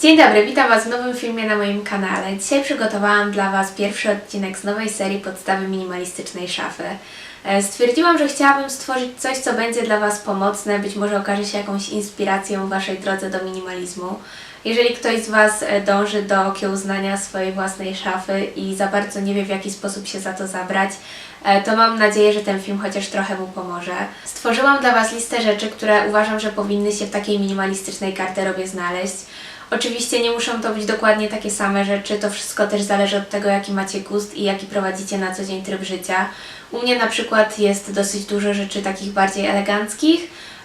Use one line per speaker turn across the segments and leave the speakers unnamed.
Dzień dobry, witam Was w nowym filmie na moim kanale. Dzisiaj przygotowałam dla Was pierwszy odcinek z nowej serii Podstawy minimalistycznej szafy. E, Stwierdziłam, że chciałabym stworzyć coś, co będzie dla Was pomocne, być może okaże się jakąś inspiracją w Waszej drodze do minimalizmu. Jeżeli ktoś z Was e, dąży do okiełznania swojej własnej szafy i za bardzo nie wie w jaki sposób się za to zabrać, e, to mam nadzieję, że ten film chociaż trochę mu pomoże. Stworzyłam dla Was listę rzeczy, które uważam, że powinny się w takiej minimalistycznej garderobie znaleźć. Oczywiście nie muszą to być dokładnie takie same rzeczy, to wszystko też zależy od tego, jaki macie gust i jaki prowadzicie na co dzień tryb życia. U mnie na przykład jest dosyć dużo rzeczy takich bardziej eleganckich,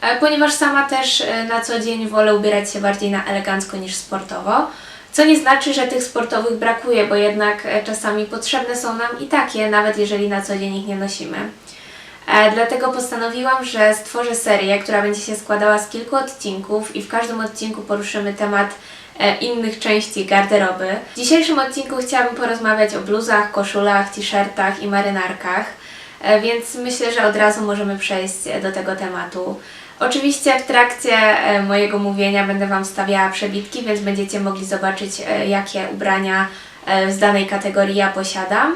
e, ponieważ sama też e, na co dzień wolę ubierać się bardziej na elegancko niż sportowo. Co nie znaczy, że tych sportowych brakuje, bo jednak e, czasami potrzebne są nam i takie, nawet jeżeli na co dzień ich nie nosimy. E, Dlatego postanowiłam, że stworzę serię, która będzie się składała z kilku odcinków i w każdym odcinku poruszymy temat e, innych części garderoby. W dzisiejszym odcinku chciałabym porozmawiać o bluzach, koszulach, t-shirtach i marynarkach, e, więc myślę, że od razu możemy przejść do tego tematu. Oczywiście w trakcie mojego mówienia będę Wam stawiała przebitki, więc będziecie mogli zobaczyć, jakie ubrania z danej kategorii ja posiadam.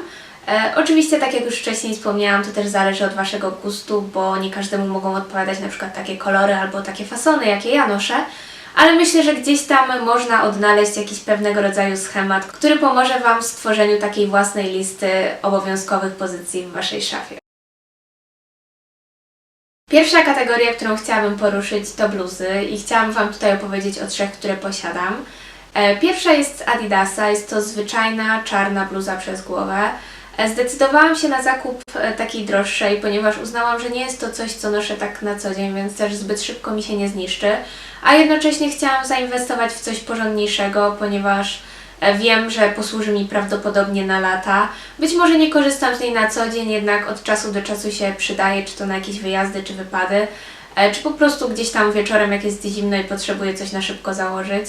E, oczywiście, tak jak już wcześniej wspomniałam, to też zależy od Waszego gustu, bo nie każdemu mogą odpowiadać na przykład takie kolory albo takie fasony, jakie ja noszę, ale myślę, że gdzieś tam można odnaleźć jakiś pewnego rodzaju schemat, który pomoże Wam w stworzeniu takiej własnej listy obowiązkowych pozycji w Waszej szafie. Pierwsza kategoria, którą chciałabym poruszyć, to bluzy i chciałam Wam tutaj opowiedzieć o trzech, które posiadam. E, Pierwsza jest z Adidasa, jest to zwyczajna czarna bluza przez głowę. E, Zdecydowałam się na zakup e, takiej droższej, ponieważ uznałam, że nie jest to coś, co noszę tak na co dzień, więc też zbyt szybko mi się nie zniszczy. A jednocześnie chciałam zainwestować w coś porządniejszego, ponieważ e, wiem, że posłuży mi prawdopodobnie na lata. Być może nie korzystam z niej na co dzień, jednak od czasu do czasu się przydaje, czy to na jakieś wyjazdy, czy wypady, czy po prostu gdzieś tam wieczorem, jak jest zimno i potrzebuję coś na szybko założyć.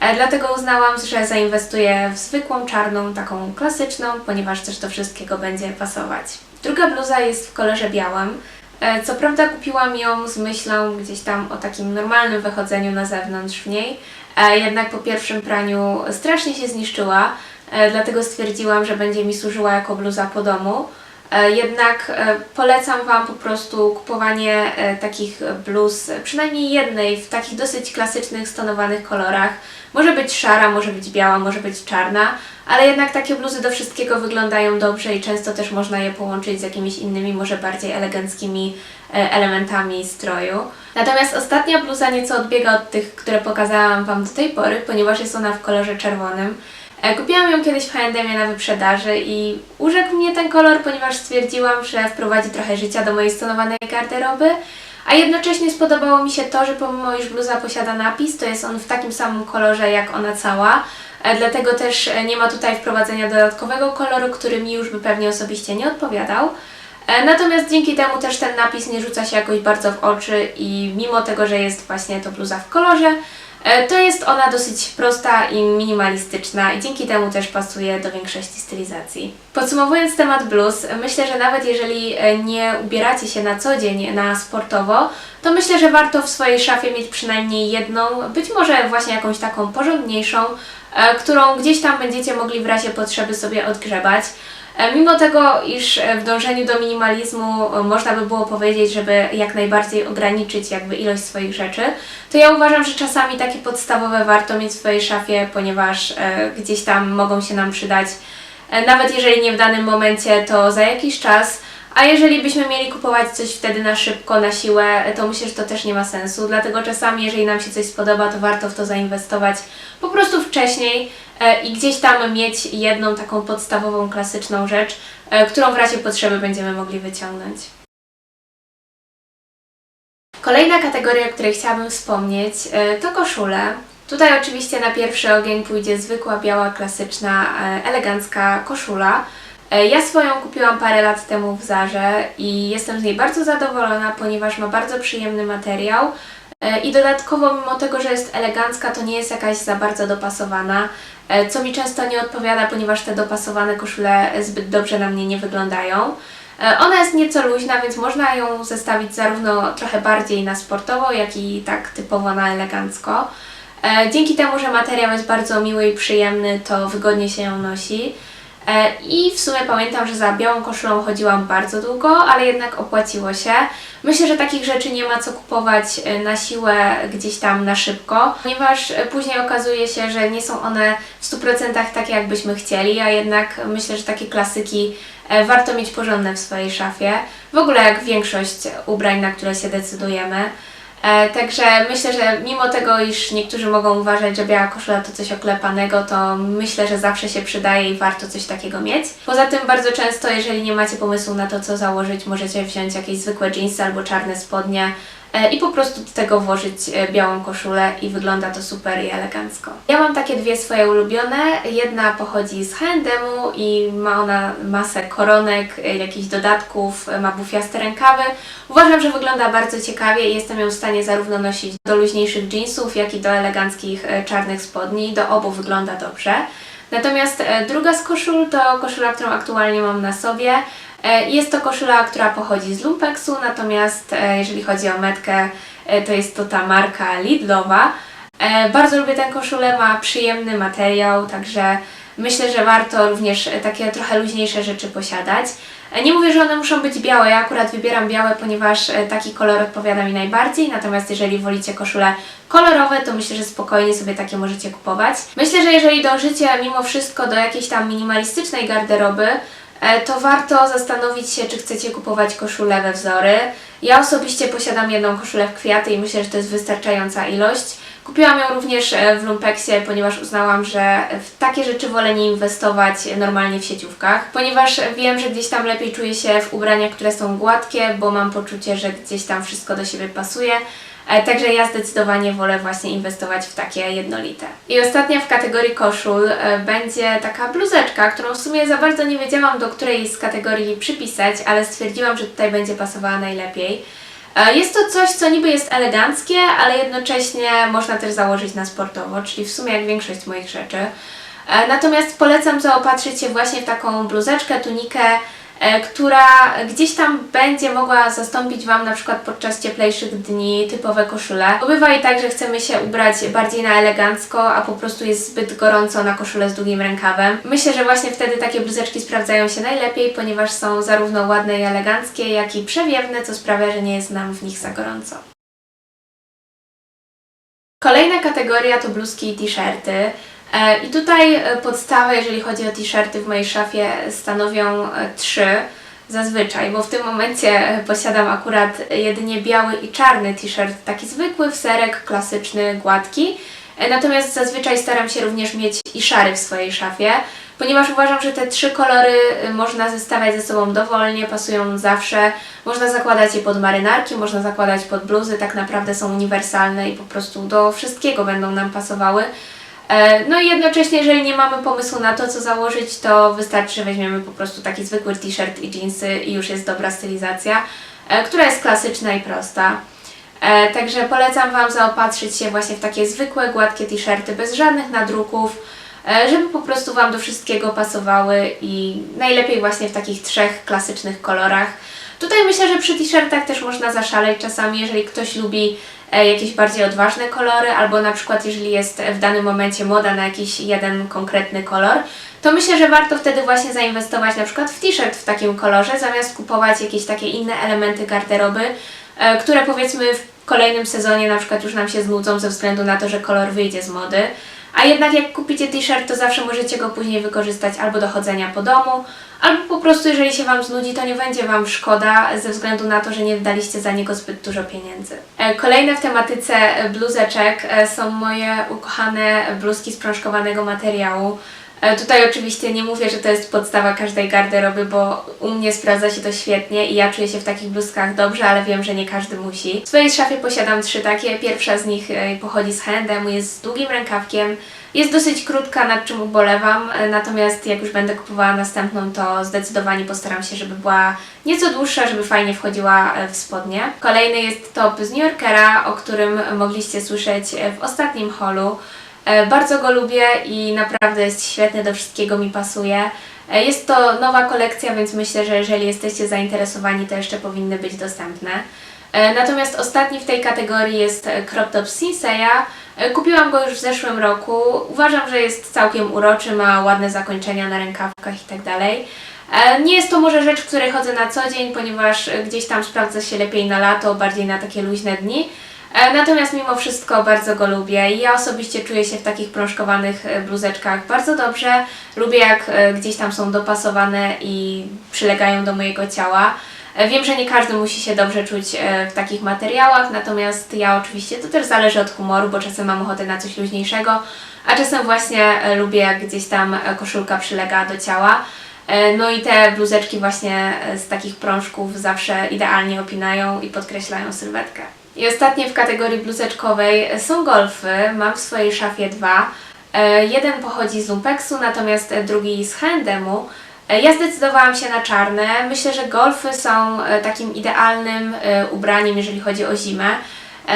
E, Dlatego uznałam, że zainwestuję w zwykłą czarną, taką klasyczną, ponieważ też do wszystkiego będzie pasować. Druga bluza jest w kolorze białym. E, Co prawda kupiłam ją z myślą gdzieś tam o takim normalnym wychodzeniu na zewnątrz w niej, e, jednak po pierwszym praniu strasznie się zniszczyła, dlatego stwierdziłam, że będzie mi służyła jako bluza po domu. E, Jednak e, polecam Wam po prostu kupowanie e, takich bluz, przynajmniej jednej, w takich dosyć klasycznych, stonowanych kolorach. Może być szara, może być biała, może być czarna, ale jednak takie bluzy do wszystkiego wyglądają dobrze i często też można je połączyć z jakimiś innymi, może bardziej eleganckimi elementami stroju. Natomiast ostatnia bluza nieco odbiega od tych, które pokazałam Wam do tej pory, ponieważ jest ona w kolorze czerwonym. E, Kupiłam ją kiedyś w H&M na wyprzedaży i urzekł mnie ten kolor, ponieważ stwierdziłam, że wprowadzi trochę życia do mojej stonowanej garderoby, a jednocześnie spodobało mi się to, że pomimo iż bluza posiada napis, to jest on w takim samym kolorze jak ona cała, e, dlatego też e, nie ma tutaj wprowadzenia dodatkowego koloru, który mi już by pewnie osobiście nie odpowiadał. Natomiast dzięki temu też ten napis nie rzuca się jakoś bardzo w oczy i mimo tego, że jest właśnie to bluza w kolorze, to jest ona dosyć prosta i minimalistyczna i dzięki temu też pasuje do większości stylizacji. Podsumowując temat bluz, myślę, że nawet jeżeli e, nie ubieracie się na co dzień na sportowo, to myślę, że warto w swojej szafie mieć przynajmniej jedną, być może właśnie jakąś taką porządniejszą, e, którą gdzieś tam będziecie mogli w razie potrzeby sobie odgrzebać. E, Mimo tego, iż e, w dążeniu do minimalizmu e, można by było powiedzieć, żeby jak najbardziej ograniczyć jakby ilość swoich rzeczy, to ja uważam, że czasami takie podstawowe warto mieć w swojej szafie, ponieważ gdzieś tam mogą się nam przydać, nawet jeżeli nie w danym momencie, to za jakiś czas. A jeżeli byśmy mieli kupować coś wtedy na szybko, na siłę, to myślę, że to też nie ma sensu. Dlatego czasami, jeżeli nam się coś spodoba, to warto w to zainwestować po prostu wcześniej i gdzieś tam mieć jedną taką podstawową, klasyczną rzecz, e, którą w razie potrzeby będziemy mogli wyciągnąć. Kolejna kategoria, o której chciałabym wspomnieć, e, to koszule. Tutaj oczywiście na pierwszy ogień pójdzie zwykła, biała, klasyczna, e, elegancka koszula. E, Ja swoją kupiłam parę lat temu w Zarze i jestem z niej bardzo zadowolona, ponieważ ma bardzo przyjemny materiał e, i dodatkowo mimo tego, że jest elegancka, to nie jest jakaś za bardzo dopasowana, e, co mi często nie odpowiada, ponieważ te dopasowane koszule zbyt dobrze na mnie nie wyglądają. E, Ona jest nieco luźna, więc można ją zestawić zarówno trochę bardziej na sportowo, jak i tak typowo na elegancko. E, Dzięki temu, że materiał jest bardzo miły i przyjemny, to wygodnie się ją nosi. E, I w sumie pamiętam, że za białą koszulą chodziłam bardzo długo, ale jednak opłaciło się. Myślę, że takich rzeczy nie ma co kupować e, na siłę gdzieś tam na szybko, ponieważ e, później okazuje się, że nie są one w 100% takie, jakbyśmy chcieli, a jednak myślę, że takie klasyki warto mieć porządne w swojej szafie. W ogóle jak większość ubrań, na które się decydujemy. E, Także myślę, że mimo tego, iż niektórzy mogą uważać, że biała koszula to coś oklepanego, to myślę, że zawsze się przydaje i warto coś takiego mieć. Poza tym bardzo często, jeżeli nie macie pomysłu na to, co założyć, możecie wziąć jakieś zwykłe jeansy albo czarne spodnie i po prostu do tego włożyć e, białą koszulę i wygląda to super i elegancko. Ja mam takie dwie swoje ulubione. Jedna pochodzi z H&M-u i ma ona masę koronek, e, jakichś dodatków, e, ma bufiaste rękawy. Uważam, że wygląda bardzo ciekawie i jestem ją w stanie zarówno nosić do luźniejszych jeansów, jak i do eleganckich e, czarnych spodni. Do obu wygląda dobrze. Natomiast e, druga z koszul to koszula, którą aktualnie mam na sobie. E, Jest to koszula, która pochodzi z Lumpeksu, natomiast e, jeżeli chodzi o metkę, e, to jest to ta marka Lidlowa. Bardzo lubię tę koszulę, ma przyjemny materiał, także myślę, że warto również takie trochę luźniejsze rzeczy posiadać. Nie mówię, że one muszą być białe, ja akurat wybieram białe, ponieważ taki kolor odpowiada mi najbardziej, natomiast jeżeli wolicie koszule kolorowe, to myślę, że spokojnie sobie takie możecie kupować. Myślę, że jeżeli dążycie mimo wszystko do jakiejś tam minimalistycznej garderoby, to warto zastanowić się, czy chcecie kupować koszule we wzory. Ja osobiście posiadam jedną koszulę w kwiaty i myślę, że to jest wystarczająca ilość. Kupiłam ją również e, w Lumpeksie, ponieważ uznałam, że w takie rzeczy wolę nie inwestować normalnie w sieciówkach, ponieważ wiem, że gdzieś tam lepiej czuję się w ubraniach, które są gładkie, bo mam poczucie, że gdzieś tam wszystko do siebie pasuje. E, Także ja zdecydowanie wolę właśnie inwestować w takie jednolite. I ostatnia w kategorii koszul e, będzie taka bluzeczka, którą w sumie za bardzo nie wiedziałam do której z kategorii przypisać, ale stwierdziłam, że tutaj będzie pasowała najlepiej. E, Jest to coś, co niby jest eleganckie, ale jednocześnie można też założyć na sportowo, czyli w sumie jak większość moich rzeczy. Natomiast polecam zaopatrzyć się właśnie w taką bluzeczkę, tunikę, która gdzieś tam będzie mogła zastąpić Wam na przykład podczas cieplejszych dni typowe koszule. Bo bywa i tak, że chcemy się ubrać bardziej na elegancko, a po prostu jest zbyt gorąco na koszulę z długim rękawem. Myślę, że właśnie wtedy takie bluzeczki sprawdzają się najlepiej, ponieważ są zarówno ładne i eleganckie, jak i przewiewne, co sprawia, że nie jest nam w nich za gorąco. Kolejna kategoria to bluzki i t-shirty. E, I tutaj e, podstawę, jeżeli chodzi o t-shirty w mojej szafie, stanowią e, trzy zazwyczaj, bo w tym momencie posiadam akurat jedynie biały i czarny t-shirt, taki zwykły, w serek, klasyczny, gładki. Natomiast zazwyczaj staram się również mieć i szary w swojej szafie, ponieważ uważam, że te trzy kolory można zestawiać ze sobą dowolnie, pasują zawsze. Można zakładać je pod marynarki, można zakładać pod bluzy, tak naprawdę są uniwersalne i po prostu do wszystkiego będą nam pasowały. E, No i jednocześnie, jeżeli nie mamy pomysłu na to, co założyć, to wystarczy, że weźmiemy po prostu taki zwykły t-shirt i jeansy i już jest dobra stylizacja, e, która jest klasyczna i prosta. E, Także polecam Wam zaopatrzyć się właśnie w takie zwykłe, gładkie t-shirty bez żadnych nadruków, żeby po prostu Wam do wszystkiego pasowały i najlepiej właśnie w takich trzech klasycznych kolorach. Tutaj myślę, że przy t-shirtach też można zaszaleć czasami, jeżeli ktoś lubi e, jakieś bardziej odważne kolory, albo na przykład jeżeli jest w danym momencie moda na jakiś jeden konkretny kolor, to myślę, że warto wtedy właśnie zainwestować na przykład w t-shirt w takim kolorze, zamiast kupować jakieś takie inne elementy garderoby, e, które powiedzmy w kolejnym sezonie na przykład już nam się znudzą ze względu na to, że kolor wyjdzie z mody. A jednak jak kupicie t-shirt, to zawsze możecie go później wykorzystać albo do chodzenia po domu, albo po prostu jeżeli się Wam znudzi, to nie będzie Wam szkoda ze względu na to, że nie wydaliście za niego zbyt dużo pieniędzy. E, Kolejne w tematyce bluzeczek e, są moje ukochane bluzki z prążkowanego materiału. Tutaj oczywiście nie mówię, że to jest podstawa każdej garderoby, bo u mnie sprawdza się to świetnie i ja czuję się w takich bluzkach dobrze, ale wiem, że nie każdy musi. W swojej szafie posiadam trzy takie. Pierwsza z nich e, pochodzi z H&M, jest z długim rękawkiem. Jest dosyć krótka, nad czym ubolewam, e, natomiast jak już będę kupowała następną, to zdecydowanie postaram się, żeby była nieco dłuższa, żeby fajnie wchodziła e, w spodnie. Kolejny jest top z New Yorkera, o którym mogliście słyszeć w ostatnim holu. E, Bardzo go lubię i naprawdę jest świetny, do wszystkiego mi pasuje. E, Jest to nowa kolekcja, więc myślę, że jeżeli jesteście zainteresowani, to jeszcze powinny być dostępne. E, Natomiast ostatni w tej kategorii jest Crop Top Sinseya. Kupiłam go już w zeszłym roku. Uważam, że jest całkiem uroczy, ma ładne zakończenia na rękawkach i tak Nie jest to może rzecz, w której chodzę na co dzień, ponieważ gdzieś tam sprawdza się lepiej na lato, bardziej na takie luźne dni. E, Natomiast mimo wszystko bardzo go lubię i ja osobiście czuję się w takich prążkowanych e, bluzeczkach bardzo dobrze. Lubię jak e, gdzieś tam są dopasowane i przylegają do mojego ciała. Wiem, że nie każdy musi się dobrze czuć w takich materiałach, natomiast ja oczywiście to też zależy od humoru, bo czasem mam ochotę na coś luźniejszego, a czasem właśnie lubię jak gdzieś tam koszulka przylega do ciała. No i te bluzeczki właśnie z takich prążków zawsze idealnie opinają i podkreślają sylwetkę. I ostatnie w kategorii bluzeczkowej są golfy. Mam w swojej szafie dwa. E, Jeden pochodzi z Lumpeksu, natomiast drugi z H&M-u. E, Ja zdecydowałam się na czarne. Myślę, że golfy są e, takim idealnym ubraniem, jeżeli chodzi o zimę.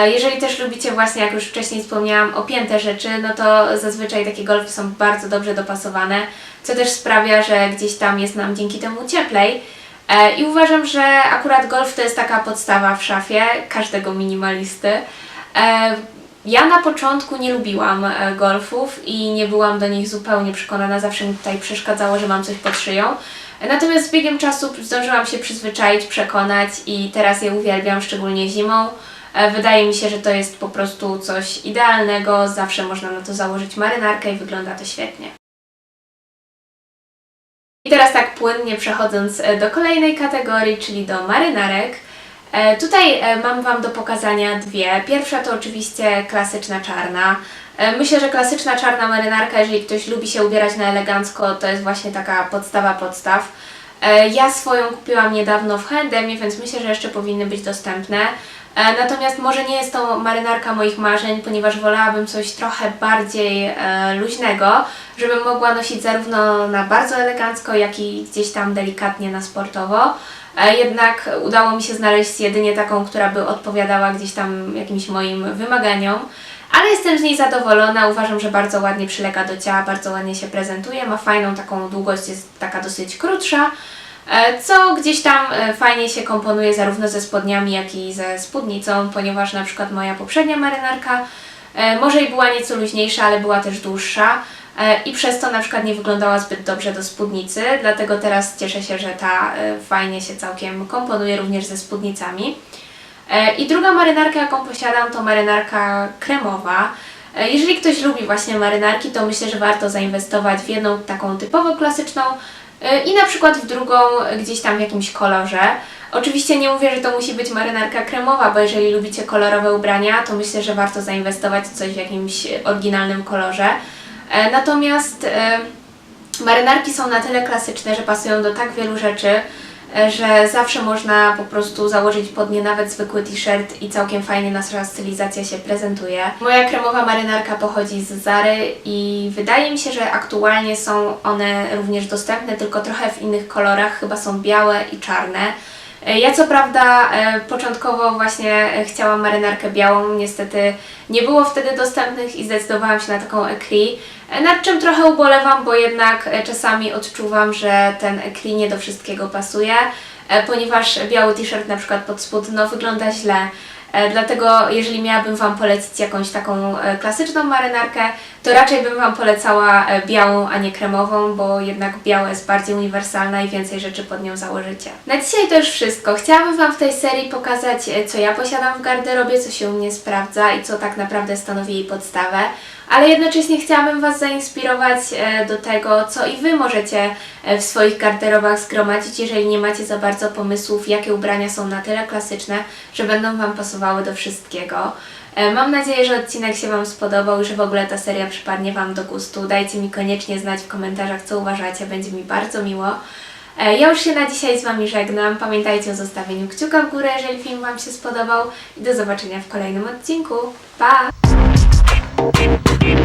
Jeżeli też lubicie właśnie, jak już wcześniej wspomniałam, opięte rzeczy, no to zazwyczaj takie golfy są bardzo dobrze dopasowane, co też sprawia, że gdzieś tam jest nam dzięki temu cieplej. E, I uważam, że akurat golf to jest taka podstawa w szafie każdego minimalisty. E, Ja na początku nie lubiłam e, golfów i nie byłam do nich zupełnie przekonana, zawsze mi tutaj przeszkadzało, że mam coś pod szyją. Natomiast z biegiem czasu zdążyłam się przyzwyczaić, przekonać i teraz je uwielbiam, szczególnie zimą. Wydaje mi się, że to jest po prostu coś idealnego, zawsze można na to założyć marynarkę i wygląda to świetnie. Teraz tak płynnie przechodząc e, do kolejnej kategorii, czyli do marynarek. E, Tutaj e, mam Wam do pokazania dwie. Pierwsza to oczywiście klasyczna czarna. Myślę, że klasyczna czarna marynarka, jeżeli ktoś lubi się ubierać na elegancko, to jest właśnie taka podstawa podstaw. E, Ja swoją kupiłam niedawno w H&M, więc myślę, że jeszcze powinny być dostępne. E, Natomiast może nie jest to marynarka moich marzeń, ponieważ wolałabym coś trochę bardziej e, luźnego, żebym mogła nosić zarówno na bardzo elegancko, jak i gdzieś tam delikatnie na sportowo. E, Jednak udało mi się znaleźć jedynie taką, która by odpowiadała gdzieś tam jakimś moim wymaganiom. Ale jestem z niej zadowolona, uważam, że bardzo ładnie przylega do ciała, bardzo ładnie się prezentuje, ma fajną taką długość, jest taka dosyć krótsza, e, co gdzieś tam e, fajnie się komponuje zarówno ze spodniami, jak i ze spódnicą, ponieważ na przykład moja poprzednia marynarka e, może i była nieco luźniejsza, ale była też dłuższa i przez to na przykład nie wyglądała zbyt dobrze do spódnicy, dlatego teraz cieszę się, że ta fajnie się całkiem komponuje również ze spódnicami. E, I druga marynarka, jaką posiadam, to marynarka kremowa. E, Jeżeli ktoś lubi właśnie marynarki, to myślę, że warto zainwestować w jedną taką typowo klasyczną e, i na przykład w drugą gdzieś tam w jakimś kolorze. Oczywiście nie mówię, że to musi być marynarka kremowa, bo jeżeli lubicie kolorowe ubrania, to myślę, że warto zainwestować w coś w jakimś oryginalnym kolorze. Natomiast marynarki są na tyle klasyczne, że pasują do tak wielu rzeczy, że zawsze można po prostu założyć pod nie nawet zwykły t-shirt i całkiem fajnie nasza stylizacja się prezentuje. Moja kremowa marynarka pochodzi z Zary i wydaje mi się, że aktualnie są one również dostępne, tylko trochę w innych kolorach, chyba są białe i czarne. E, Ja co prawda e, początkowo właśnie e, chciałam marynarkę białą, niestety nie było wtedy dostępnych i zdecydowałam się na taką ecri, e, nad czym trochę ubolewam, bo jednak czasami odczuwam, że ten ecri nie do wszystkiego pasuje, ponieważ biały t-shirt na przykład pod spód no, wygląda źle. E, Dlatego jeżeli miałabym Wam polecić jakąś taką e, klasyczną marynarkę, to raczej bym Wam polecała e, białą, a nie kremową, bo jednak biała jest bardziej uniwersalna i więcej rzeczy pod nią założycie. Na dzisiaj to już wszystko. Chciałabym Wam w tej serii pokazać, co ja posiadam w garderobie, co się u mnie sprawdza i co tak naprawdę stanowi jej podstawę, ale jednocześnie chciałabym Was zainspirować e, do tego, co i Wy możecie e, w swoich garderobach zgromadzić, jeżeli nie macie za bardzo pomysłów, jakie ubrania są na tyle klasyczne, że będą Wam pasowały do wszystkiego. E, Mam nadzieję, że odcinek się Wam spodobał i że w ogóle ta seria przypadnie Wam do gustu. Dajcie mi koniecznie znać w komentarzach, co uważacie, będzie mi bardzo miło. Ja już się na dzisiaj z Wami żegnam. Pamiętajcie o zostawieniu kciuka w górę, jeżeli film Wam się spodobał i do zobaczenia w kolejnym odcinku. Pa! Thank you.